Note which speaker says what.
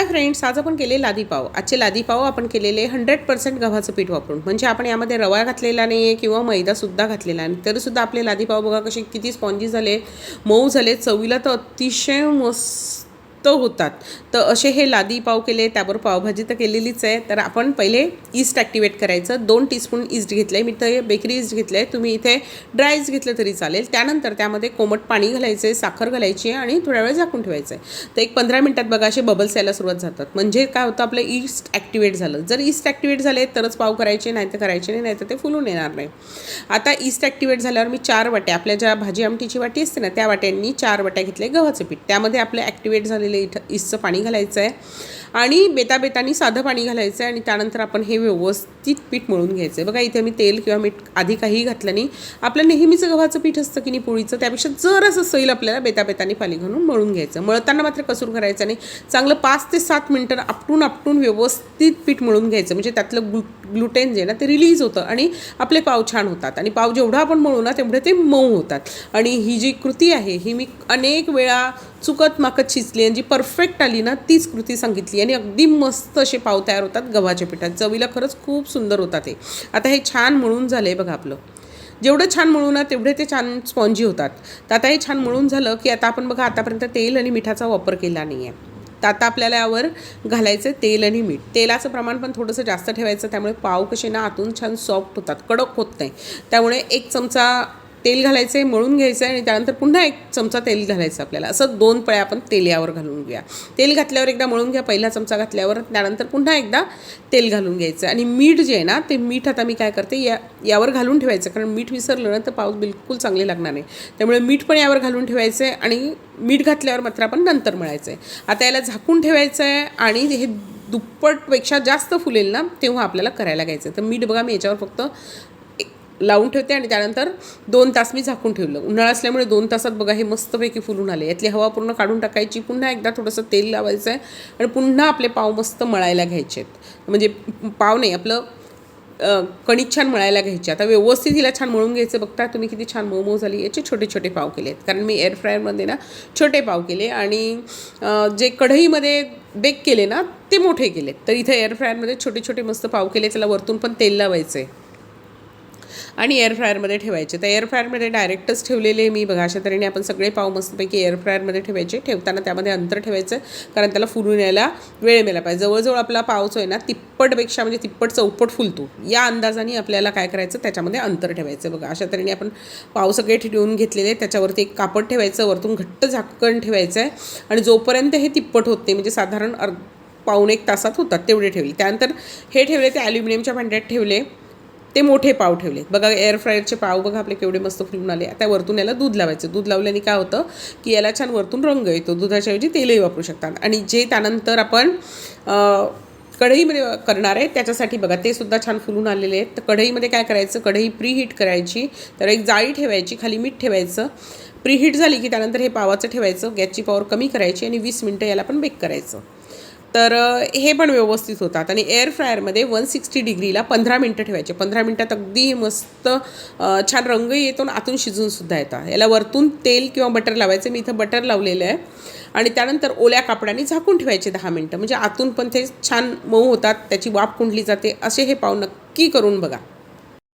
Speaker 1: Hi friends आज आपण केले लादी पाव. आजचे लादी पाव आपण केलेले हंड्रेड पर्सेंट गव्हाचं पीठ वापरून. म्हणजे आपण यामध्ये रवा घातलेला नाही आहे किंवा मैदासुद्धा घातलेला नाही. तरीसुद्धा आपले लादी पाव बघा कसे किती स्पॉन्जी झाले मऊ झाले. चवीला तर अतिशय मस्त होतात. तर असे हे लादी पाव केले त्यावर पावभाजी तर केलेलीच आहे. तर आपण पहिले ईस्ट ॲक्टिवेट करायचं. दोन टीस्पून ईस्ट घेतलं आहे मी तर बेकरी ईस्ट घेतलं आहे तुम्ही इथे ड्राय ईस्ट घेतलं तरी चालेल. त्यानंतर त्यामध्ये कोमट पाणी घालायचं आहे साखर घालायची आहे आणि थोड्या वेळ झाकून ठेवायचं आहे तर एक पंधरा मिनटात बघा असे बबल्स यायला सुरुवात जातात म्हणजे काय होतं आपलं ईस्ट ॲक्टिवेट झालं. जर ईस्ट ॲक्टिवेट झाले तरच पाव करायचे नाही तर करायचे नाही नाहीतर ते फुलून येणार नाही. आता ईस्ट ॲक्टिवेट झाल्यावर मी चार वाट्या आपल्या ज्या भाजी आमटीची वाटी असते ना त्या वाट्यांनी चार वाट्या घेतले गव्हाचं पीठ. त्यामध्ये आपलं ॲक्टिवेट झालेलं इथं इसचं पाणी घालायचं आहे आणि बेताबेतानी साधं पाणी घालायचं आहे आणि त्यानंतर आपण हे व्यवस्थित पीठ मळून घ्यायचं आहे बघा इथे मी तेल किंवा मीठ आधी काहीही घातलं नाही. आपलं नेहमीचं गव्हाचं पीठ असतं की नाही पोळीचं त्यापेक्षा जरासं सैल आपल्याला बेताबेतानी पाणी घालून मळून घ्यायचं मळताना मात्र कसूर करायचं नाही. चांगलं पाच ते सात मिनटं आपटून आपटून व्यवस्थित पीठ मळून घ्यायचं. म्हणजे त्यातलं ग्लुटेन जे ना ते रिलीज होतं आणि आपले पाव छान होतात. आणि पाव जेवढा आपण मळू ना तेवढे ते मऊ होतात. आणि ही जी कृती आहे ही मी अनेक वेळा चुकत माकत शिजली आणि जी परफेक्ट आली ना तीच कृती सांगितली. आणि अगदी मस्त असे पाव तयार होतात गव्हाच्या पिठात. चवीला खरंच खूप सुंदर होतात ते. आता हे छान मळून झालं आहे बघा आपलं. जेवढं छान मळू ना तेवढे ते छान स्पॉन्जी होतात. तर आता हे छान मळून झालं की आता आपण बघा आतापर्यंत तेल आणि मिठाचा वापर केला नाही आहे तर आता आपल्याला यावर घालायचं तेल आणि मीठ. तेलाचं प्रमाण पण थोडंसं जास्त ठेवायचं त्यामुळे पाव कसे ना आतून छान सॉफ्ट होतात. कडक होत नाही. त्यामुळे एक चमचा तेल घालायचं आहे मळून घ्यायचं आहे आणि त्यानंतर पुन्हा एक चमचा तेल घालायचं आपल्याला. असं दोन पळ्या आपण तेल यावर घालून घ्या तेल घातल्यावर एकदा मळून घ्या पहिला चमचा घातल्यावर त्यानंतर पुन्हा एकदा तेल घालून घ्यायचं आणि मीठ जे आहे ना ते मीठ आता मी काय करते या यावर घालून ठेवायचं कारण मीठ विसरलं ना तर पाऊस बिलकुल चांगले लागणार नाही. त्यामुळे मीठ पण यावर घालून ठेवायचं आहे आणि मीठ घातल्यावर मात्र आपण नंतर मळायचं आहे. आता याला झाकून ठेवायचं आहे आणि हे दुप्पटपेक्षा जास्त फुलेल ना तेव्हा आपल्याला करायला घ्यायचं आहे. तर मीठ बघा मी याच्यावर फक्त लावून ठेवते आणि त्यानंतर दोन तास मी झाकून ठेवलं. उन्हाळा असल्यामुळे दोन तासात बघा हे मस्तपैकी फुलून आले. यातली हवा पूर्ण काढून टाकायची. पुन्हा एकदा थोडंसं तेल लावायचं आहे आणि पुन्हा आपले पाव मस्त मळायला घ्यायचे आहेत म्हणजे पाव नाही आपलं कणिक छान मळायला घ्यायची. आता व्यवस्थित हिला छान मळून घ्यायचं. बघता तुम्ही किती छान मऊ मऊ झाली. याचे छोटे छोटे पाव केले आहेत कारण मी एअर फ्रायरमध्ये ना छोटे पाव केले आणि जे कढईमध्ये बेक केले ना ते मोठे केले तर इथे एअर फ्रायरमध्ये छोटे छोटे मस्त पाव केले. त्याला वरतून पण तेल लावायचं आहे आणि एअर फ्रायरमध्ये ठेवायचे. तर एअर फ्रायरमध्ये डायरेक्टच ठेवलेले मी. बघा अशा तऱ्हेने आपण सगळे पाव मस्तपैकी एअर फ्रायरमध्ये ठेवायचे. ठेवताना त्यामध्ये अंतर ठेवायचं कारण त्याला फुलून यायला वेळ मिळाला पाहिजे. जवळजवळ आपला पाव जो आहे ना तिप्पटपेक्षा म्हणजे तिप्पट चौपट फुलतो. या अंदाजाने आपल्याला काय करायचं त्याच्यामध्ये अंतर ठेवायचं. बघा अशा तऱ्हेने आपण पाव सगळे ठेवून घेतलेले. त्याच्यावरती एक कापड ठेवायचं वरतून घट्ट झाकण ठेवायचं आहे आणि जोपर्यंत हे तिप्पट होत नाही म्हणजे साधारण अर्ध पाऊण एक तासात होतात तेवढे ठेवले. त्यानंतर हे ठेवले ते ॲल्युमिनियमच्या भांड्यात ठेवले. ते मोठे पाव ठेवले बघा एअर फ्रायरचे पाव बघा आपले केवढे मस्त फुलून आले. आता वरतून याला दूध लावायचं. दूध लावल्याने काय होतं की याला छान वरतून रंग येतो. दुधाच्या ऐवजी तेलही वापरू शकतात. आणि जे त्यानंतर आपण कढईमध्ये करणार आहे त्याच्यासाठी बघा ते सुद्धा छान फुलून आलेले आहेत. तर कढईमध्ये काय करायचं? कढई प्री हीट करायची. तर एक जाळी ठेवायची खाली मीठ ठेवायचं. प्री हीट झाली की त्यानंतर हे पावाचं ठेवायचं. गॅसची पॉवर कमी करायची आणि वीस मिनटं याला पण बेक करायचं. तर हे पण व्यवस्थित होतात. आणि एअर फ्रायरमध्ये वन सिक्स्टी डिग्रीला पंधरा मिनटं ठेवायचे. पंधरा मिनटात अगदी मस्त छान रंग येतो आणि आतून शिजूनसुद्धा येतात. याला वरतून तेल किंवा बटर लावायचं. मी इथं बटर लावलेलं आहे. आणि त्यानंतर ओल्या कापडाने झाकून ठेवायचे दहा मिनटं. म्हणजे आतून पण ते छान मऊ होतात. त्याची वाफ कुंडली जाते. असे हे पाव नक्की करून बघा.